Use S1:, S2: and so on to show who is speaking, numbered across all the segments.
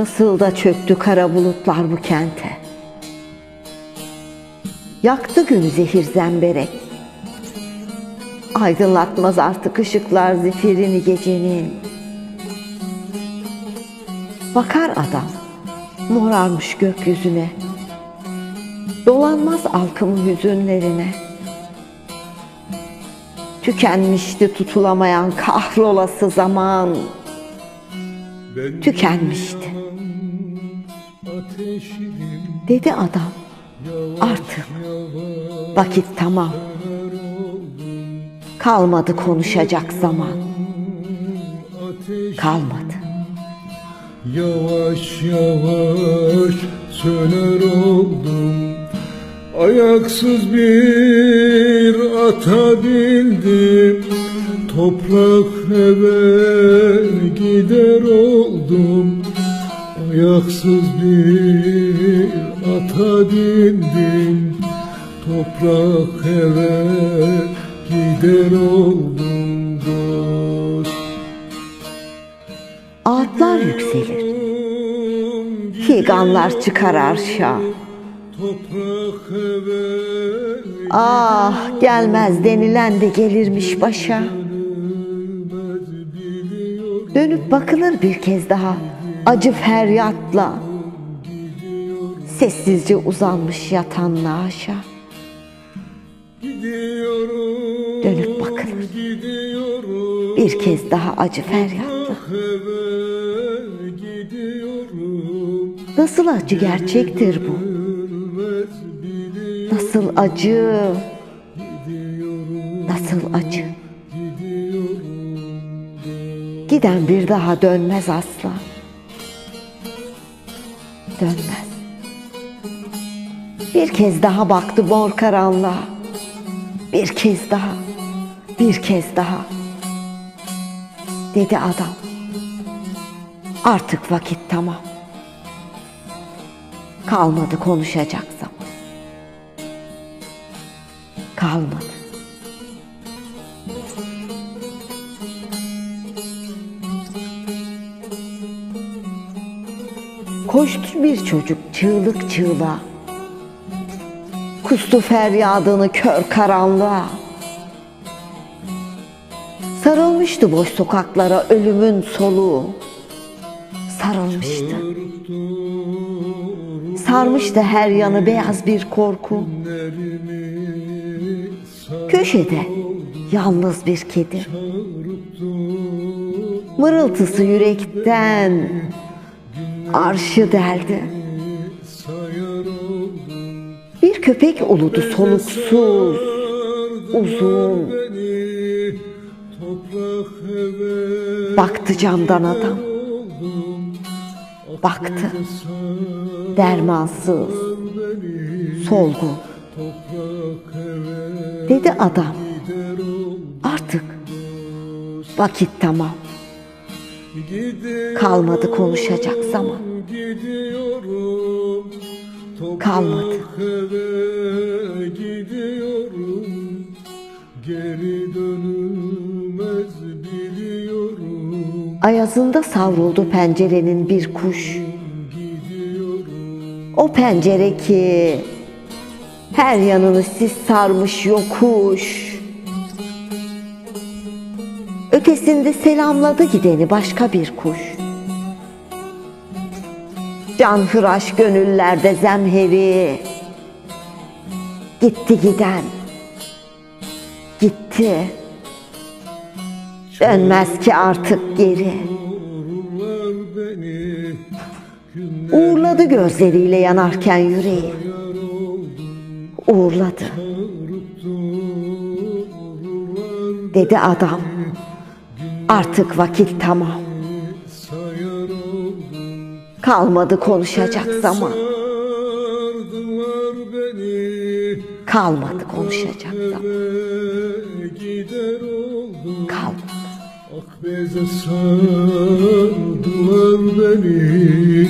S1: Nasıl da çöktü kara bulutlar bu kente. Yaktı günü zehir zemberek. Aydınlatmaz artık ışıklar zifirini gecenin. Bakar adam, morarmış gökyüzüne. Dolanmaz alkımı hüzünlerine. Tükenmişti tutulamayan kahrolası zaman. Tükenmişti. Dedi adam, artık vakit tamam. Kalmadı konuşacak zaman. Kalmadı.
S2: Yavaş yavaş söner oldum. Ayaksız bir ata bindim. Toprak eve gider oldum. Ayaksız bir ata bindim. Toprak eve gider oldum
S1: Ağıtlar yükselir. Figanlar çıkar arşa. Ah gelmez denilen de gelirmiş başa. Dönüp bakılır bir kez daha acı feryatla. Sessizce uzanmış yatan naaşa. Dönüp bakılır bir kez daha acı feryatla. Nasıl acı gerçektir bu? Nasıl acı? Nasıl acı? Giden bir daha dönmez asla. Dönmez. Bir kez daha baktı mor karanlığa. Bir kez daha. Bir kez daha. Dedi adam. Artık vakit tamam. Kalmadı konuşacak zaman. Kalmadı. Koştu bir çocuk çığlık çığlığa. Kustu feryadını kör karanlığa. Sarılmıştı boş sokaklara ölümün soluğu. Sarılmıştı. Sarmıştı her yanı beyaz bir korku. Köşede yalnız bir kedi. Mırıltısı yürekten arşı deldi. Bir köpek uludu soluksuz, uzun. Baktı camdan adam. Baktı. Dermansız, solgun. Dedi adam. Artık vakit tamam. Kalmadı konuşacak zaman. Kalmadı.
S2: geri
S1: Ayazında savruldu pencerenin bir kuş. O pencere ki her yanını sis sarmış yokuş. Ötesinde selamladı gideni başka bir kuş. Can hıraş gönüllerde zemheri. Gitti giden. Gitti. Dönmez ki artık geri. Uğurladı gözleriyle yanarken yüreği. Uğurladı. Dedi adam. Artık vakit tamam. Kalmadı konuşacak zaman. Kalmadı konuşacak zaman.
S2: Beze sardılar beni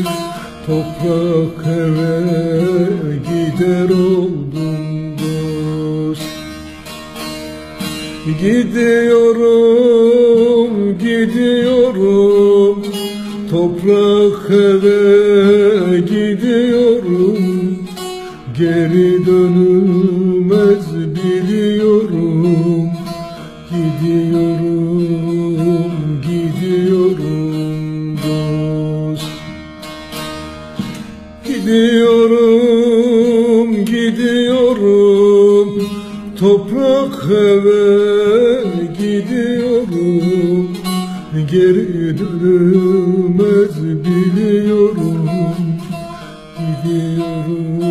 S2: Toprak eve gider oldum dost. Gidiyorum, gidiyorum Toprak eve gidiyorum. Geri dönülmez biliyorum Gidiyorum, eve gidiyorum. Geri dönülmez biliyorum. Gidiyorum.